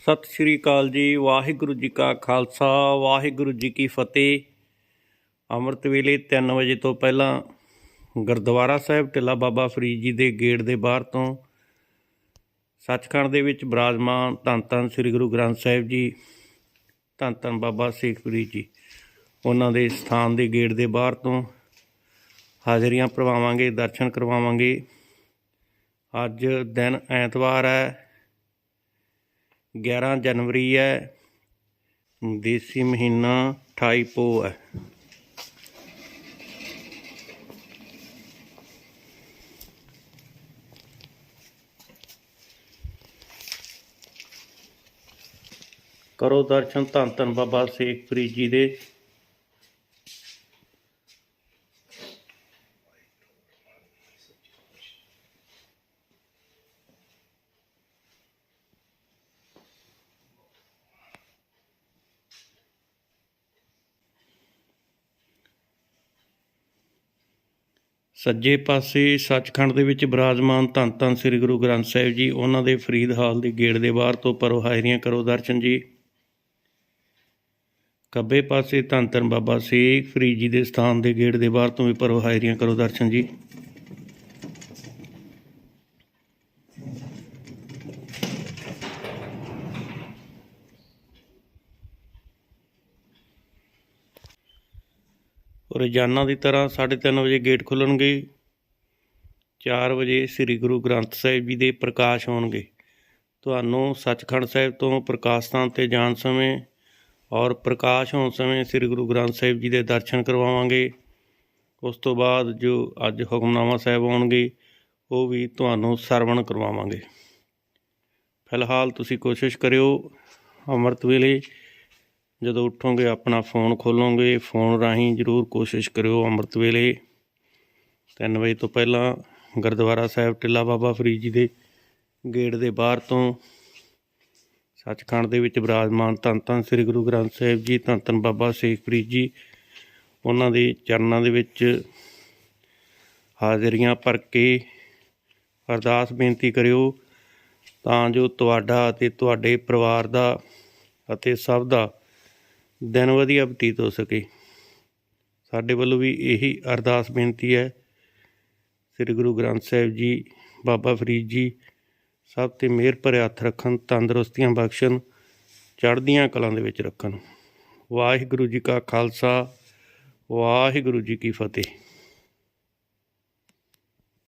ਸਤਿ ਸ਼੍ਰੀ ਅਕਾਲ ਜੀ, ਵਾਹਿਗੁਰੂ ਜੀ ਕਾ ਖਾਲਸਾ, ਵਾਹਿਗੁਰੂ ਜੀ ਕੀ ਫਤਿਹ। ਅੰਮ੍ਰਿਤ ਵੇਲੇ 3 ਵਜੇ ਤੋਂ ਪਹਿਲਾਂ ਗੁਰਦੁਆਰਾ ਸਾਹਿਬ, ਟਿੱਲਾ ਬਾਬਾ ਫਰੀਦ ਜੀ ਦੇ ਗੇਟ ਦੇ ਬਾਹਰ ਤੋਂ ਸੱਚਖੰਡ ਦੇ ਵਿੱਚ ਬਰਾਜਮਾਨ ਧੰਨ ਧੰਨ ਸ੍ਰੀ ਗੁਰੂ ਗ੍ਰੰਥ ਸਾਹਿਬ ਜੀ, ਧੰਨ ਧੰਨ ਬਾਬਾ ਸ਼ੇਖ ਫਰੀਦ ਜੀ, ਉਹਨਾਂ ਦੇ ਸਥਾਨ ਦੇ ਗੇਟ ਦੇ ਬਾਹਰ ਤੋਂ ਹਾਜ਼ਰੀਆਂ ਭਰਵਾਵਾਂਗੇ, ਦਰਸ਼ਨ ਕਰਵਾਵਾਂਗੇ। ਅੱਜ ਦਿਨ ਐਤਵਾਰ ਹੈ 11 ਜਨਵਰੀ ਹੈ। ਦੇਸੀ ਮਹੀਨਾ 28 ਪੋ ਹੈ। ਕਰੋ ਦਰਸ਼ਨ ਧੰਨ ਧੰਨ ਬਾਬਾ ਸ਼ੇਖ ਫਰੀਦ ਜੀ ਦੇ ਸੱਜੇ ਪਾਸੇ ਸੱਚਖੰਡ ਦੇ ਵਿੱਚ ਬਿਰਾਜਮਾਨ ਧੰਨ ਧੰਨ ਸ੍ਰੀ ਗੁਰੂ ਗ੍ਰੰਥ ਸਾਹਿਬ ਜੀ, ਉਹਨਾਂ ਦੇ ਫਰੀਦ ਹਾਲ ਦੇ ਗੇਟ ਦੇ ਬਾਹਰ ਤੋਂ ਪਰੋ ਹਾਜ਼ਰੀਆਂ ਕਰੋ ਦਰਸ਼ਨ ਜੀ। ਖੱਬੇ ਪਾਸੇ ਧੰਨ ਧੰਨ ਬਾਬਾ ਸ਼ੇਖ ਫਰੀਦ ਜੀ ਦੇ ਸਥਾਨ ਦੇ ਗੇਟ ਦੇ ਬਾਹਰ ਤੋਂ ਵੀ ਪਰੋ ਹਾਜ਼ਰੀਆਂ ਕਰੋ ਦਰਸ਼ਨ ਜੀ। ਰੋਜ਼ਾਨਾ ਦੀ ਤਰ੍ਹਾਂ 3:30 ਵਜੇ ਗੇਟ ਖੁੱਲਣਗੇ। 4 ਵਜੇ ਸ੍ਰੀ ਗੁਰੂ ਗ੍ਰੰਥ ਸਾਹਿਬ ਜੀ ਦੇ ਪ੍ਰਕਾਸ਼ ਹੋਣਗੇ ਤੁਹਾਨੂੰ ਸੱਚਖੰਡ ਸਾਹਿਬ ਤੋਂ ਪ੍ਰਕਾਸ਼ ਸਥਾਨ ਤੇ ਜਾਣ ਸਮੇਂ ਔਰ ਪ੍ਰਕਾਸ਼ ਹੋਣ ਸਮੇਂ ਸ੍ਰੀ ਗੁਰੂ ਗ੍ਰੰਥ ਸਾਹਿਬ ਜੀ ਦੇ ਦਰਸ਼ਨ ਕਰਵਾਵਾਂਗੇ। ਉਸ ਤੋਂ ਬਾਅਦ ਜੋ ਅੱਜ ਹੁਕਮਨਾਮਾ ਸਾਹਿਬ ਆਉਣਗੇ, ਉਹ ਵੀ ਤੁਹਾਨੂੰ ਸਰਵਣ ਕਰਵਾਵਾਂਗੇ। ਫਿਲਹਾਲ ਤੁਸੀਂ ਕੋਸ਼ਿਸ਼ ਕਰਿਓ, ਅੰਮ੍ਰਿਤ ਵੇਲੇ ਜਦੋਂ ਉੱਠੋਗੇ, ਆਪਣਾ ਫੋਨ ਖੋਲੋਗੇ, ਫੋਨ ਰਾਹੀਂ ਜ਼ਰੂਰ ਕੋਸ਼ਿਸ਼ ਕਰਿਓ ਅੰਮ੍ਰਿਤ ਵੇਲੇ। 3 ਵਜੇ ਤੋਂ ਪਹਿਲਾਂ ਗੁਰਦੁਆਰਾ ਸਾਹਿਬ ਟਿੱਲਾ ਬਾਬਾ ਫਰੀਦ ਜੀ ਦੇ ਗੇਟ ਦੇ ਬਾਹਰ ਤੋਂ ਸੱਚਖੰਡ ਦੇ ਵਿੱਚ ਬਿਰਾਜਮਾਨ ਧੰਨ ਧੰਨ ਸ੍ਰੀ ਗੁਰੂ ਗ੍ਰੰਥ ਸਾਹਿਬ ਜੀ, ਧੰਨ ਧੰਨ ਬਾਬਾ ਸ਼ੇਖ ਫਰੀਦ ਜੀ, ਉਹਨਾਂ ਦੇ ਚਰਨਾਂ ਦੇ ਵਿੱਚ ਹਾਜ਼ਰੀਆਂ ਭਰ ਕੇ ਅਰਦਾਸ ਬੇਨਤੀ ਕਰਿਓ ਤਾਂ ਜੋ ਤੁਹਾਡਾ ਅਤੇ ਤੁਹਾਡੇ ਪਰਿਵਾਰ ਦਾ ਅਤੇ ਸਭ ਦਾ ਦਿਨ ਵਧੀਆ ਬਤੀਤ ਹੋ ਸਕੇ। ਸਾਡੇ ਵੱਲੋਂ ਵੀ ਇਹੀ ਅਰਦਾਸ ਬੇਨਤੀ ਹੈ। ਸ੍ਰੀ ਗੁਰੂ ਗ੍ਰੰਥ ਸਾਹਿਬ ਜੀ, ਬਾਬਾ ਫਰੀਦ ਜੀ, ਸਭ ਤੇ ਮਿਹਰ ਭਰਿਆ ਹੱਥ ਰੱਖਣ, ਤੰਦਰੁਸਤੀਆਂ ਬਖਸ਼ਣ, ਚੜ੍ਹਦੀਆਂ ਕਲਾਂ ਦੇ ਵਿੱਚ ਰੱਖਣ। ਵਾਹਿਗੁਰੂ ਜੀ ਕਾ ਖਾਲਸਾ, ਵਾਹਿਗੁਰੂ ਜੀ ਕੀ ਫਤਿਹ।